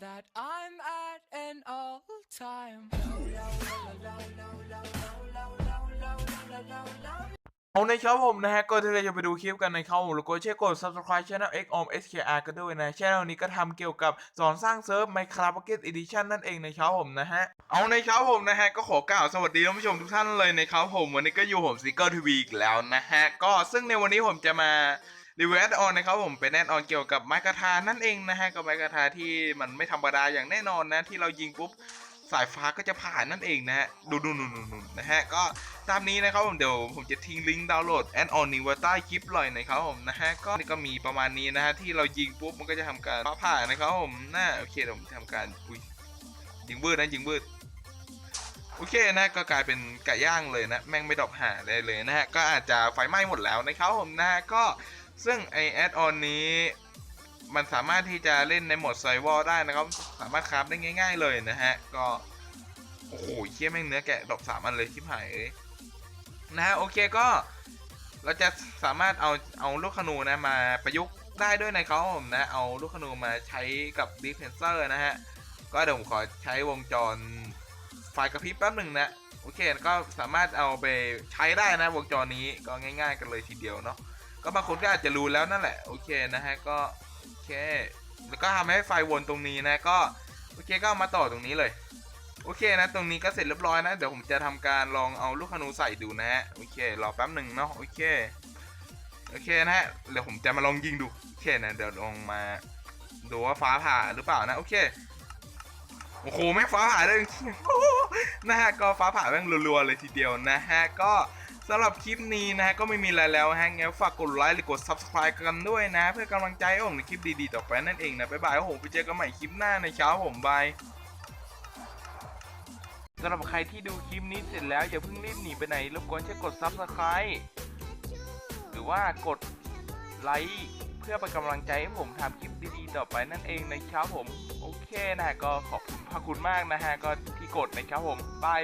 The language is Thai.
that I'm at an all time. เอาในครับผมนะฮะก็ถ้าเราจะไปดูคลิปกันในเขาผมแล้วก็เช่วยกด subscribe channel X o m SKR กันด้วยนะ channel นี้ก็ทำเกี่ยวกับสอนสร้างเซิร์ฟ Minecraft Pocket Edition นั่นเองในะครับผมนะฮะเอาในครับผมนะฮะก็ขอกล่าวสวัสดีท่านผู้ชมทุกท่านเลยในะครับผมวันนี้ก็อยู่ผมซิกเกอร์ทีวีอีกแล้วนะฮะก็ซึ่งในวันนี้ผมจะมา รีวิวแอดออนนะครับผมเป็นแอดออนเกี่ยวกับไม้กระทานั่นเองนะฮะกับไม้กระทาที่มันไม่ธรรมดาอย่างแน่นอนนะ ที่เรายิงปุ๊บสายฟ้าก็จะผ่านนั่นเองนะฮะดูดูดูดูดูนะฮะก็ตามนี้นะครับผมเดี๋ยวผมจะทิ้งลิงก์ดาวน์โหลดแอนออนนี้ไว้ใต้คลิปเลยนะครับผมนะฮะก็นี่ก็มีประมาณนี้นะฮะที่เรายิงปุ๊บมันก็จะทำการฟ้าผ่านะครับผมน่าโอเคเดี๋ยวผมทำการอุ้ยยิงบืดนะยิงบืดโอเคนะก็กลายเป็นไก่ย่างเลยนะ แม่งไม่ดอกหาได้เลยนะฮะก็อาจจะไฟไหม้หมดแล้วนะครับผมนะก็ ซึ่งไอแอดออนนี้มันสามารถที่จะเล่นในโหมดไซวอลได้นะครับ สามารถคราฟได้ง่าย ๆ เลยนะฮะ ก็ โอ้โหเคี้ยแม่งเนื้อแกะดอกสามอันเลยชิบหายเอ้ยนะฮะ โอเคก็เราจะสามารถเอาเอาลูกขนูนะมาประยุกต์ได้ด้วยนะครับผมนะ เอาลูกขนูมาใช้กับดีเพนเซอร์นะฮะ ก็เดี๋ยวผมขอใช้วงจรไฟกระพริบแป๊บหนึ่งนะโอเคก็สามารถเอาไปใช้ได้นะวงจรนี้ก็ง่าย ๆ กันเลยทีเดียวเนาะ ก็บางคนก็อาจจะรู้แล้วนั่นแหละโอเคนะฮะก็โอเคแล้วก็ทำให้ไฟวนตรงนี้นะก็โอเคก็ามาต่อตรงนี้เลย โอเคนะ ตรงนี้ก็เสร็จเรียบร้อยนะ เดี๋ยวผมจะทำการลองเอาลูกขนูใส่ดูนะฮะโอเครอแป๊บหนึ่งเนาะโอเคโอเคนะฮะเดี๋ยวผมจะมาลองยิงดูโอเคนะเดี๋ยวลองมาดูว่าฟ้าผ่าหรือเปล่านะโอเคโอ้โหแม่ฟ้าผ่าได้จริงนะฮะก็ฟ้าผ่าแม่งรัวๆเลยทีเดียวนะฮะก็ สำหรับคลิปนี้นะฮะก็ไม่มีอะไรแล้วฮะงั้นฝากกดไลค์หรือกด subscribe กันด้วยนะ เพื่อกำลังใจให้ผมในคลิปดีๆต่อไปนั่นเองนะบ๊ายบายผมไปเจอกันใหม่คลิปหน้าในเช้าผมบายสำหรับใครที่ดูคลิปนี้เสร็จแล้ว อย่าเพิ่งรีบหนีไปไหนรบกวนช่วยกด subscribe หรือว่ากดไลค์เพื่อเป็นกำลังใจให้ผมทำคลิปดีๆต่อไปนั่นเองนะครับผม โอเคนะก็ขอบคุณพระคุณมากนะฮะ ก็ที่กดนะครับผมบาย